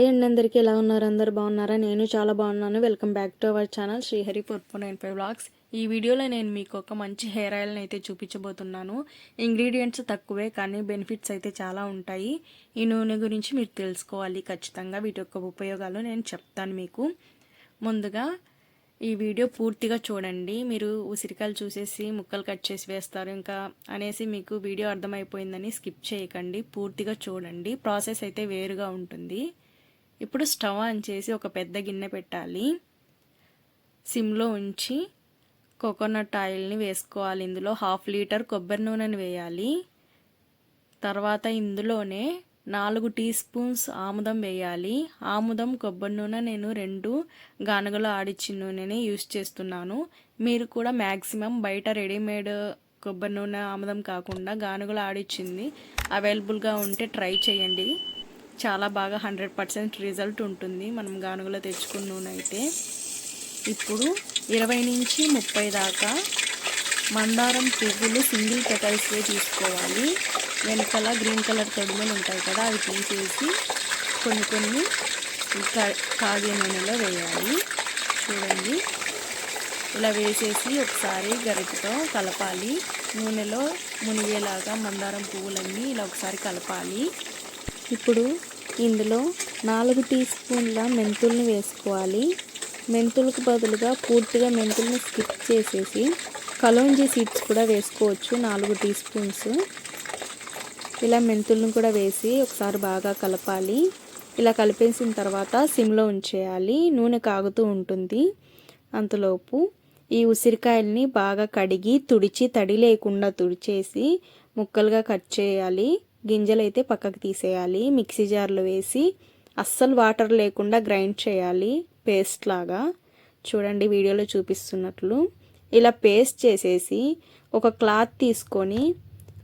Hi అండి అందరికీ. ఎలా ఉన్నారు? అందరు బాగున్నారా? నేను చాలా బాగున్నాను. Welcome back to our channel Srihari four nine five blogs ఈ వీడియోలో నేను మీకు ఒక మంచి హెయిర్ ఆయిల్ని అయితే చూపించబోతున్నాను. ఇంగ్రీడియంట్స్ తక్కువే కానీ బెనిఫిట్స్ అయితే చాలా ఉంటాయి. ఈ నూనె గురించి మీరు తెలుసుకోవాలి ఖచ్చితంగా. వీటి యొక్క ఉపయోగాలు నేను చెప్తాను మీకు. ముందుగా ఈ వీడియో పూర్తిగా చూడండి. మీరు ఉసిరికాయలు చూసేసి ముక్కలు కట్ చేసి వేస్తారు ఇంకా అనేసి మీకు వీడియో అర్థమైపోయిందని స్కిప్ చేయకండి. పూర్తిగా చూడండి. ప్రాసెస్ అయితే వేరుగా ఉంటుంది. ఇప్పుడు స్టవ్ ఆన్ చేసి ఒక పెద్ద గిన్నె పెట్టాలి. సిమ్లో ఉంచి కోకోనట్ ఆయిల్ని వేసుకోవాలి. ఇందులో హాఫ్ లీటర్ కొబ్బరి నూనెని వేయాలి. తర్వాత ఇందులోనే నాలుగు టీ స్పూన్స్ ఆముదం వేయాలి. ఆముదం కొబ్బరి నూనె నేను రెండు గానుగలో ఆడిచ్చిన నూనెని యూస్ చేస్తున్నాను. మీరు కూడా మ్యాక్సిమం బయట రెడీమేడ్ కొబ్బరి నూనె ఆముదం కాకుండా గానుగలో ఆడిచ్చింది అవైలబుల్గా ఉంటే ట్రై చేయండి. చాలా బాగా హండ్రెడ్ పర్సెంట్ రిజల్ట్ ఉంటుంది. మనం గానుగలో తెచ్చుకున్న నూనె అయితే. ఇప్పుడు ఇరవై నుంచి ముప్పై దాకా మందారం పువ్వులు సింగిల్ పెటల్స్వే తీసుకోవాలి. వెనకాల గ్రీన్ కలర్ తొడిమలు ఉంటాయి కదా అవి తీసేసి కొన్ని కొన్ని కాగే నూనెలో వేయాలి. చూడండి. ఇలా వేసేసి ఒకసారి గరిటతో కలపాలి. నూనెలో మునిగేలాగా మందారం పువ్వులన్నీ ఇలా ఒకసారి కలపాలి. ఇప్పుడు ఇందులో నాలుగు టీ స్పూన్ల మెంతుల్ని వేసుకోవాలి. మెంతులకు బదులుగా పూర్తిగా మెంతుల్ని స్కిప్ చేసేసి కలోంజీ సీడ్స్ కూడా వేసుకోవచ్చు నాలుగు టీ స్పూన్స్. ఇలా మెంతులను కూడా వేసి ఒకసారి బాగా కలపాలి. ఇలా కలిపేసిన తర్వాత సిమ్లో ఉంచేయాలి. నూనె కాగుతూ ఉంటుంది అంతలోపు. ఈ ఉసిరికాయల్ని బాగా కడిగి తుడిచి తడి లేకుండా తుడిచేసి ముక్కలుగా కట్ చేయాలి. గింజలు అయితే పక్కకు తీసేయాలి. మిక్సీ జార్లో వేసి అస్సలు వాటర్ లేకుండా గ్రైండ్ చేయాలి. పేస్ట్ లాగా. చూడండి వీడియోలో చూపిస్తున్నట్లు. ఇలా పేస్ట్ చేసేసి ఒక క్లాత్ తీసుకొని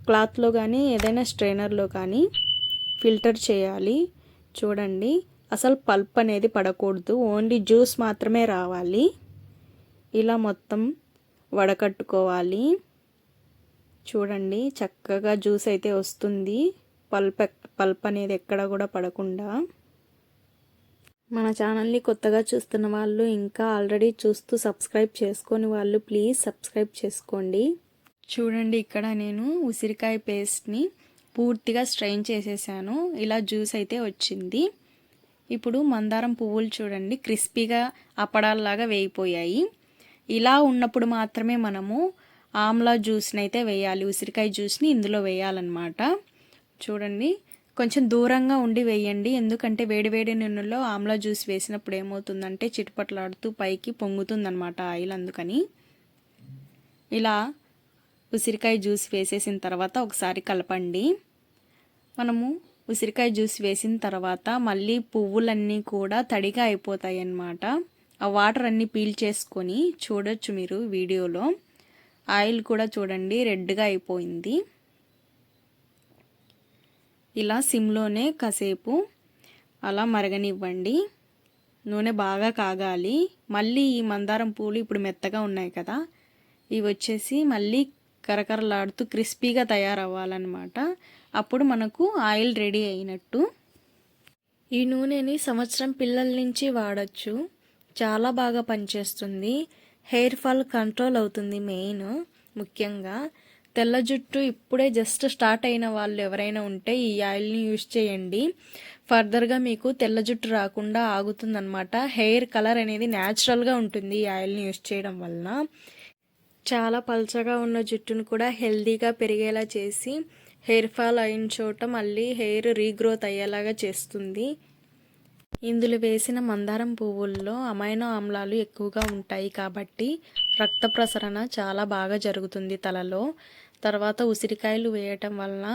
క్లాత్లో కానీ ఏదైనా స్ట్రైనర్లో కానీ ఫిల్టర్ చేయాలి. చూడండి అసలు పల్ప్ అనేది పడకూడదు. ఓన్లీ జ్యూస్ మాత్రమే రావాలి. ఇలా మొత్తం వడకట్టుకోవాలి. చూడండి చక్కగా జ్యూస్ అయితే వస్తుంది. పల్ప్ పల్ప్ అనేది ఎక్కడ కూడా పడకుండా. మన ఛానల్ని కొత్తగా చూస్తున్న వాళ్ళు ఇంకా ఆల్రెడీ చూస్తూ సబ్స్క్రైబ్ చేసుకొని వాళ్ళు ప్లీజ్ సబ్స్క్రైబ్ చేసుకోండి. చూడండి ఇక్కడ నేను ఉసిరికాయ పేస్ట్ని పూర్తిగా స్ట్రెయిన్ చేసేసాను. ఇలా జ్యూస్ అయితే వచ్చింది. ఇప్పుడు మందారం పువ్వులు చూడండి క్రిస్పీగా అప్పడాల్లాగా వేయిపోయాయి ఇలా ఉన్నప్పుడు మాత్రమే మనము ఆమ్లా జ్యూస్ని అయితే వేయాలి ఉసిరికాయ జ్యూస్ని ఇందులో వేయాలన్నమాట. చూడండి కొంచెం దూరంగా ఉండి వేయండి. ఎందుకంటే వేడివేడి నూనెలో ఆమ్లా జ్యూస్ వేసినప్పుడు ఏమవుతుందంటే చిటుపట్లాడుతూ పైకి పొంగుతుందనమాట ఆయిల్ అందుకని. ఇలా ఉసిరికాయ జ్యూస్ వేసేసిన తర్వాత ఒకసారి కలపండి. మనము ఉసిరికాయ జ్యూస్ వేసిన తర్వాత మళ్ళీ పువ్వులన్నీ కూడా తడిగా అయిపోతాయి అన్నమాట ఆ వాటర్ అన్నీ పీల్ చేసుకొని చూడొచ్చు మీరు వీడియోలో. ఆయిల్ కూడా చూడండి రెడ్గా అయిపోయింది. ఇలా సిమ్లోనే కాసేపు అలా మరగనివ్వండి. నూనె బాగా కాగాలి. మళ్ళీ ఈ మందారం పూలు ఇప్పుడు మెత్తగా ఉన్నాయి కదా ఇవి వచ్చేసి మళ్ళీ కరకరలాడుతూ క్రిస్పీగా తయారవ్వాలన్నమాట. అప్పుడు మనకు ఆయిల్ రెడీ అయినట్టు. ఈ నూనెని సంవత్సరం పిల్లల నుంచి వాడచ్చు. చాలా బాగా పనిచేస్తుంది. హెయిర్ ఫాల్ కంట్రోల్ అవుతుంది మెయిన్ ముఖ్యంగా. తెల్ల జుట్టు ఇప్పుడే జస్ట్ స్టార్ట్ అయిన వాళ్ళు ఎవరైనా ఉంటే ఈ ఆయిల్ని యూజ్ చేయండి. ఫర్దర్గా మీకు తెల్ల జుట్టు రాకుండా ఆగుతుందనమాట హెయిర్ కలర్ అనేది న్యాచురల్గా ఉంటుంది ఈ ఆయిల్ని యూజ్ చేయడం వలన. చాలా పల్చగా ఉన్న జుట్టును కూడా హెల్దీగా పెరిగేలా చేసి హెయిర్ ఫాల్ అయిన చోట మళ్ళీ హెయిర్ రీగ్రోత్ అయ్యేలాగా చేస్తుంది. ఇందులో వేసిన మందారం పువ్వుల్లో అమైనో ఆమ్లాలు ఎక్కువగా ఉంటాయి కాబట్టి రక్త ప్రసరణ చాలా బాగా జరుగుతుంది తలలో. తర్వాత ఉసిరికాయలు వేయటం వలన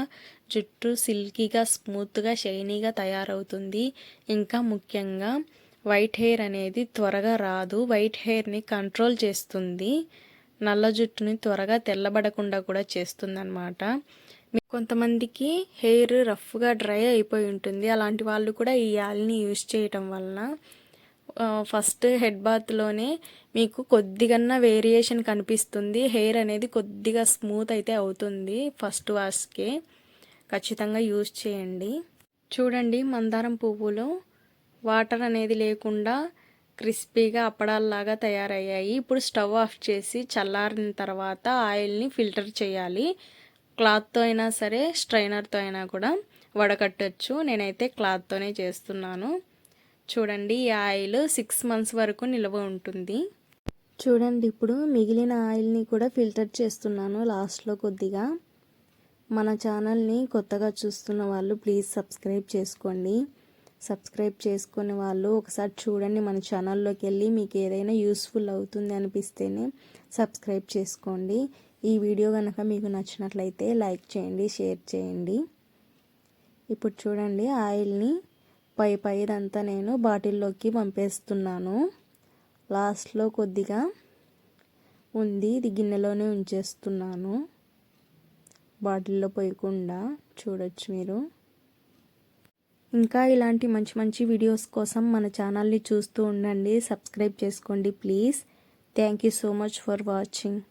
జుట్టు సిల్కీగా స్మూత్గా షైనీగా తయారవుతుంది. ఇంకా ముఖ్యంగా వైట్ హెయిర్ అనేది త్వరగా రాదు. వైట్ హెయిర్ని కంట్రోల్ చేస్తుంది. నల్ల జుట్టుని త్వరగా తెల్లబడకుండా కూడా చేస్తుందన్నమాట. కొంతమందికి హెయిర్ రఫ్గా డ్రై అయిపోయి ఉంటుంది. అలాంటి వాళ్ళు కూడా ఈ ఆయిల్ని యూజ్ చేయటం వలన ఫస్ట్ హెడ్ బాత్లోనే మీకు కొద్దిగా వేరియేషన్ కనిపిస్తుంది. హెయిర్ అనేది కొద్దిగా స్మూత్ అయితే అవుతుంది ఫస్ట్ వాష్కే. ఖచ్చితంగా యూజ్ చేయండి. చూడండి మందారం పువ్వులో వాటర్ అనేది లేకుండా క్రిస్పీగా అప్పడాల్లాగా తయారయ్యాయి. ఇప్పుడు స్టవ్ ఆఫ్ చేసి చల్లారిన తర్వాత ఆయిల్ని ఫిల్టర్ చేయాలి. క్లాత్తో అయినా సరే స్ట్రైనర్తో అయినా కూడా వడకట్టచ్చు. నేనైతే క్లాత్తోనే చేస్తున్నాను. చూడండి ఈ ఆయిల్ సిక్స్ మంత్స్ వరకు నిల్వ ఉంటుంది. చూడండి ఇప్పుడు మిగిలిన ఆయిల్ని కూడా ఫిల్టర్ చేస్తున్నాను లాస్ట్లో కొద్దిగా. మన ఛానల్ని కొత్తగా చూస్తున్న వాళ్ళు ప్లీజ్ సబ్స్క్రైబ్ చేసుకోండి. సబ్స్క్రైబ్ చేసుకునే వాళ్ళు ఒకసారి చూడండి మన ఛానల్లోకి వెళ్ళి మీకు ఏదైనా యూస్ఫుల్ అవుతుంది అనిపిస్తేనే సబ్స్క్రైబ్ చేసుకోండి. ఈ వీడియో కనుక మీకు నచ్చినట్లయితే లైక్ చేయండి షేర్ చేయండి. ఇప్పుడు చూడండి ఆయిల్ని పై పైదంతా నేను బాటిల్లోకి పంపేస్తున్నాను. లాస్ట్లో కొద్దిగా ఉంది ఇది గిన్నెలోనే ఉంచేస్తున్నాను. బాటిల్లో పోయకుండా చూడొచ్చు మీరు. ఇంకా ఇలాంటి మంచి మంచి వీడియోస్ కోసం మన ఛానల్ని చూస్తూ ఉండండి సబ్స్క్రైబ్ చేసుకోండి please. Thank you so much for watching.